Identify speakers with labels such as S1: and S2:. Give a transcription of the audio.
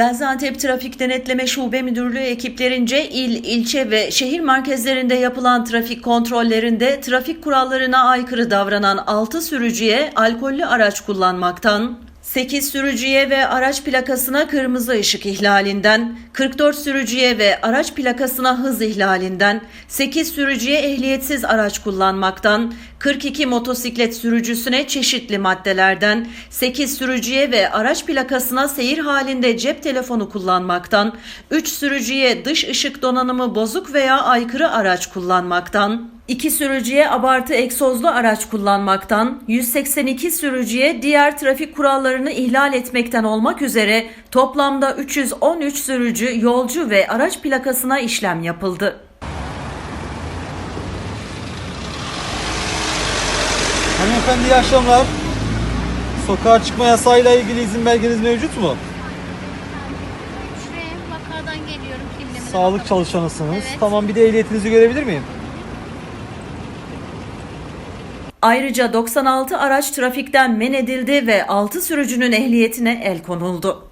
S1: Gaziantep Trafik Denetleme Şube Müdürlüğü ekiplerince il, ilçe ve şehir merkezlerinde yapılan trafik kontrollerinde trafik kurallarına aykırı davranan 6 sürücüye alkollü araç kullanmaktan, 8 sürücüye ve araç plakasına kırmızı ışık ihlalinden, 44 sürücüye ve araç plakasına hız ihlalinden, 8 sürücüye ehliyetsiz araç kullanmaktan, 42 motosiklet sürücüsüne çeşitli maddelerden, 8 sürücüye ve araç plakasına seyir halinde cep telefonu kullanmaktan, 3 sürücüye dış ışık donanımı bozuk veya aykırı araç kullanmaktan, 2 sürücüye abartı egzozlu araç kullanmaktan, 182 sürücüye diğer trafik kurallarını ihlal etmekten olmak üzere toplamda 313 sürücü, yolcu ve araç plakasına işlem yapıldı.
S2: Hanımefendi iyi akşamlar. Sokağa çıkma yasağıyla ilgili izin belgeniz mevcut mu?
S3: Şuraya vakadan geliyorum.
S2: Sağlık çalışanısınız.
S3: Evet.
S2: Tamam bir de ehliyetinizi görebilir miyim?
S1: Ayrıca 96 araç trafikten men edildi ve 6 sürücünün ehliyetine el konuldu.